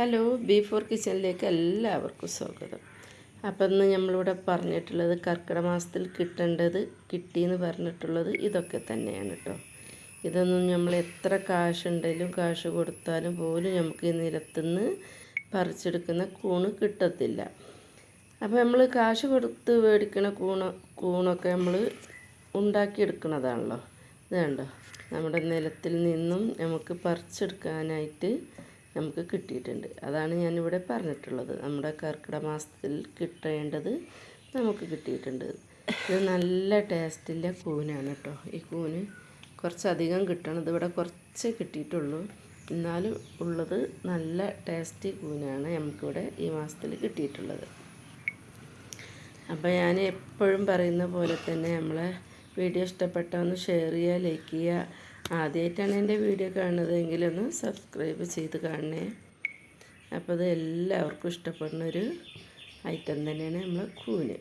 Hello ബീഫോർ കിച്ചണിലേക്ക് എല്ലാവർക്കും സ്വാഗതം. അപ്പം ഇന്ന് നമ്മളിവിടെ പറഞ്ഞിട്ടുള്ളത് കർക്കിടക മാസത്തിൽ കിട്ടേണ്ടത് കിട്ടിയെന്ന് പറഞ്ഞിട്ടുള്ളത് ഇതൊക്കെ തന്നെയാണ് കേട്ടോ ഇതൊന്നും നമ്മൾ എത്ര കാശുണ്ടെങ്കിലും കാശ് കൊടുത്താലും പോലും നമുക്ക് ഈ നിരത്തുനിന്ന് പറിച്ചെടുക്കുന്ന കൂണ് കിട്ടത്തില്ല. അപ്പോൾ നമ്മൾ കാശ് കൊടുത്ത് മേടിക്കണ കൂണ കൂണൊക്കെ നമ്മൾ ഉണ്ടാക്കിയെടുക്കുന്നതാണല്ലോ. ഇതാണ്ടോ? നമ്മുടെ നിലത്തിൽ നിന്നും നമുക്ക് പറിച്ചെടുക്കാനായിട്ട് നമുക്ക് കിട്ടിയിട്ടുണ്ട്. അതാണ് ഞാനിവിടെ പറഞ്ഞിട്ടുള്ളത്. നമ്മുടെ കർക്കിട മാസത്തിൽ കിട്ടേണ്ടത് നമുക്ക് കിട്ടിയിട്ടുണ്ട്. ഇത് നല്ല ടേസ്റ്റിന്റെ കൂനാണ് കേട്ടോ ഈ കൂന് കുറച്ചധികം കിട്ടണം. ഇതിവിടെ കുറച്ച് കിട്ടിയിട്ടുള്ളൂ. എന്നാലും ഉള്ളത് നല്ല ടേസ്റ്റി കൂനാണ് നമുക്കിവിടെ ഈ മാസത്തിൽ കിട്ടിയിട്ടുള്ളത്. അപ്പോൾ ഞാൻ എപ്പോഴും പറയുന്ന പോലെ തന്നെ നമ്മളെ വീഡിയോ ഇഷ്ടപ്പെട്ട ഒന്ന് ഷെയർ ചെയ്യുക ലൈക്ക് ചെയ്യുക ആദ്യമായിട്ടാണ് എന്റെ വീഡിയോ കാണുന്നതെങ്കിൽ ഒന്ന് സബ്സ്ക്രൈബ് ചെയ്ത് കാണണേ. അപ്പോൾ അത് എല്ലാവർക്കും ഇഷ്ടപ്പെടുന്ന ഒരു ഐറ്റം തന്നെയാണ് നമ്മൾ കൂന്.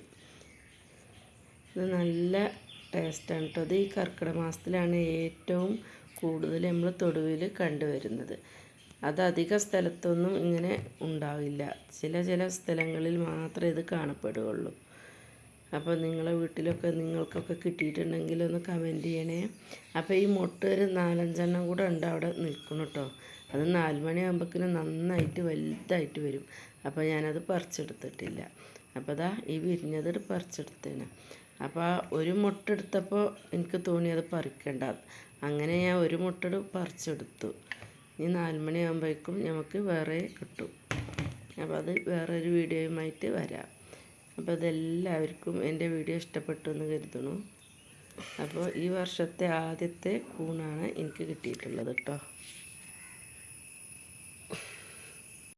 ഇത് നല്ല ടേസ്റ്റാണ് കേട്ടോ അത് ഈ കർക്കിടക മാസത്തിലാണ് ഏറ്റവും കൂടുതൽ നമ്മൾ തൊടുവിൽ കണ്ടുവരുന്നത്. അത് അധിക സ്ഥലത്തൊന്നും ഇങ്ങനെ ഉണ്ടാവില്ല. ചില ചില സ്ഥലങ്ങളിൽ മാത്രമേ ഇത് കാണപ്പെടുകയുള്ളൂ. അപ്പോൾ നിങ്ങളെ വീട്ടിലൊക്കെ നിങ്ങൾക്കൊക്കെ കിട്ടിയിട്ടുണ്ടെങ്കിൽ ഒന്ന് കമന്റ് ചെയ്യണേ. അപ്പോൾ ഈ മുട്ട ഒരു നാലഞ്ചെണ്ണം കൂടെ ഉണ്ട് അവിടെ നിൽക്കണം കേട്ടോ അത് നാല് മണിയാകുമ്പോഴേക്കും നന്നായിട്ട് വലുതായിട്ട് വരും. അപ്പോൾ ഞാനത് പറിച്ചെടുത്തിട്ടില്ല. അപ്പോൾ അതാ ഈ വിരിഞ്ഞത് പറിച്ചെടുത്തേനെ. അപ്പോൾ ആ ഒരു മുട്ട എടുത്തപ്പോൾ എനിക്ക് തോന്നി അത് പറിക്കണ്ട. അങ്ങനെ ഞാൻ ഒരു മുട്ട പറിച്ചെടുത്തു. ഇനി നാല് മണിയാകുമ്പോഴേക്കും നമുക്ക് വേറെ കിട്ടും. അപ്പോൾ അത് വേറൊരു വീഡിയോയുമായിട്ട് വരാം. അപ്പോൾ അതെല്ലാവർക്കും എന്റെ വീഡിയോ ഇഷ്ടപ്പെട്ടു എന്ന് കരുതുന്നു. അപ്പോൾ ഈ വർഷത്തെ ആദ്യത്തെ കൂണാണ് എനിക്ക് കിട്ടിയിട്ടുള്ളത് കേട്ടോ